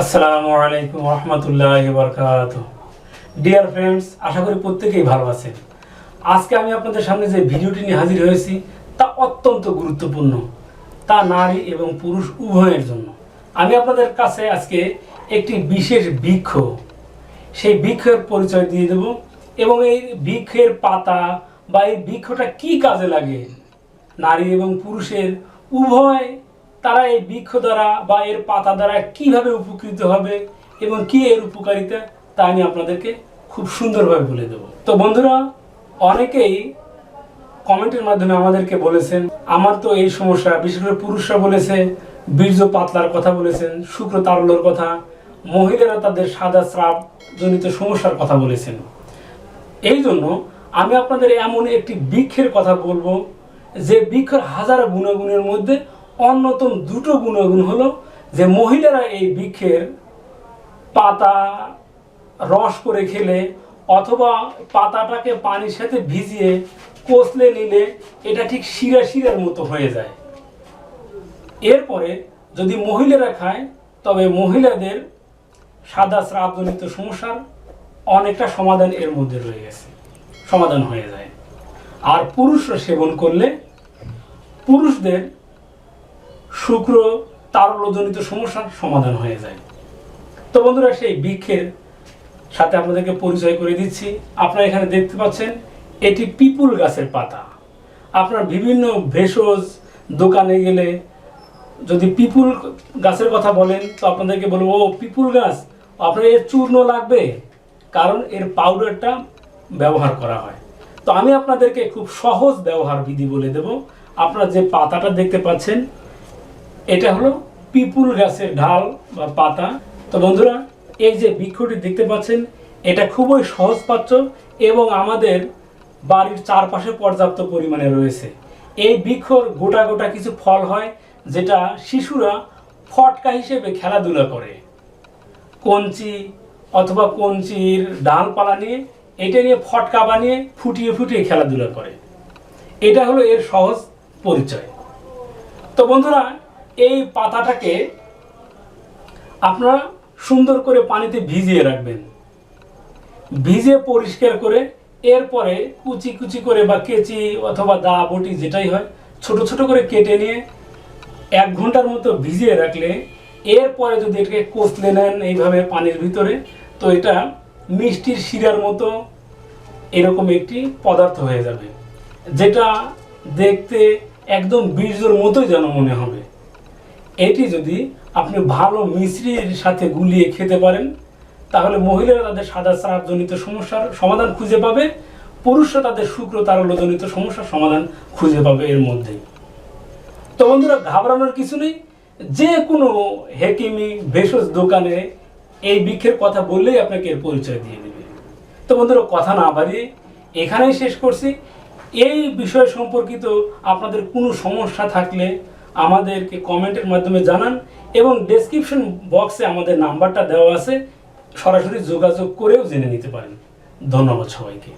আসসালামু আলাইকুম রহমতুল্লাহ বরকাত ডিয়ার ফ্রেন্ডস আশা করি প্রত্যেকেই ভালো আছেন। আজকে আমি আপনাদের সামনে যে ভিডিওটি নিয়ে হাজির হয়েছি, তা অত্যন্ত গুরুত্বপূর্ণ। তা নারী এবং পুরুষ উভয়ের জন্য। আমি আপনাদের কাছে আজকে একটি বিশেষ বৃক্ষ, সেই বৃক্ষের পরিচয় দিয়ে দেব এবং এই বৃক্ষের পাতা বা এই বৃক্ষটা কি কাজে লাগে? নারী এবং পুরুষের উভয় তারা এই বৃক্ষ দ্বারা বা এর পাতা দ্বারা কীভাবে উপকৃত হবে এবং কি এর উপকারিতা, তা আমি আপনাদেরকে খুব সুন্দরভাবে বলে দেব। তো বন্ধুরা, অনেকেই কমেন্টের মাধ্যমে আমাদেরকে বলেছেন, আমার তো এই সমস্যা, বিশেষ করে পুরুষরা বলেছে, বীর্য পাতলার কথা বলেছেন, শুক্র তারল্যর কথা, মহিলারা তাদের সাদা স্রাব জনিত সমস্যার কথা বলেছেন। এই জন্য আমি আপনাদের এমন একটি বৃক্ষের কথা বলব, যে বৃক্ষের হাজার গুণাগুণের মধ্যে অন্যতম দুটো গুণাগুণ হলো যে মহিলারা এই বৃক্ষের পাতা রস করে খেলে অথবা পাতাটাকে পানির সাথে ভিজিয়ে কষলে নিলে এটা ঠিক শিরা শিরার মতো হয়ে যায়। এরপরে যদি মহিলারা খায়, তবে মহিলাদের সাদা স্রাবজনিত সমস্যার অনেকটা সমাধান এর মধ্যে রয়ে গেছে, সমাধান হয়ে যায়। আর পুরুষরা সেবন করলে পুরুষদের শুক্র তারল্যজনিত সমস্যার সমাধান হয়ে যায়। তো বন্ধুরা, সেই বৃক্ষের সাথে আপনাদেরকে পরিচয় করে দিচ্ছি। আপনারা এখানে দেখতে পাচ্ছেন, এটি পিপুল গাছের পাতা। আপনার বিভিন্ন ভেষজ দোকানে গেলে যদি পিপুল গাছের কথা বলেন, তো আপনাদেরকে বলব, ও, পিপুল গাছ, আপনার এর চূর্ণ লাগবে? কারণ এর পাউডারটা ব্যবহার করা হয়। তো আমি আপনাদেরকে খুব সহজ ব্যবহার বিধি বলে দেব। আপনারা যে পাতাটা দেখতে পাচ্ছেন এটা হলো পিপুল গাছের ঢাল বা পাতা। তো বন্ধুরা, এই যে বৃক্ষটি দেখতে পাচ্ছেন, এটা খুবই সহজপাচ্য এবং আমাদের বাড়ির চারপাশে পর্যাপ্ত পরিমাণে রয়েছে। এই বৃক্ষর গোটা গোটা কিছু ফল হয়, যেটা শিশুরা ফটকা হিসেবে খেলাধুলা করে। কঞ্চি অথবা কঞ্চির ডালপালা নিয়ে, এটা নিয়ে ফটকা বানিয়ে ফুটিয়ে ফুটিয়ে খেলাধুলা করে। এটা হলো এর সহজ পরিচয়। তো বন্ধুরা এই পাতাটাকে আপনারা সুন্দর করে পানিতে ভিজিয়ে রাখবেন। ভিজে পরিষ্কার করে এরপরে কুচি কুচি করে বা কেচি অথবা দা বটি যেটাই হয়, ছোট ছোট করে কেটে নিয়ে এক ঘণ্টার মতো ভিজিয়ে রাখলে এরপরে যদি এটাকে কষলে নেন এইভাবে পানির ভিতরে, তো এটা মিষ্টির শিরার মতো এরকম একটি পদার্থ হয়ে যাবে, যেটা দেখতে একদম বীর্যর মতোই যেন মনে হবে। এটি যদি আপনি ভালো মিশ্রির সাথে গুলিয়ে খেতে পারেন, তাহলে মহিলারা তাদের সাদা স্রাবজনিত সমস্যার সমাধান খুঁজে পাবে, পুরুষরা তাদের শুক্র তারল্যজনিত সমস্যার সমাধান খুঁজে পাবে এর মধ্যেই তো বন্ধুরা, ঘাবড়ানোর কিছু নেই। যে কোনো হেকিমি, ভেষজ দোকানে এই বৃক্ষের কথা বললেই আপনাকে এর পরিচয় দিয়ে দেবে। তো বন্ধুরা, কথা না বাড়িয়ে এখানেই শেষ করছি। এই বিষয় সম্পর্কিত আপনাদের কোনো সমস্যা থাকলে আমাদেরকে কমেন্টের মাধ্যমে জানান এবং ডেসক্রিপশন বক্সে আমাদের নাম্বারটা দেওয়া আছে। সরাসরি যোগাযোগ করেও জেনে নিতে পারেন। ধন্যবাদ সবাইকে।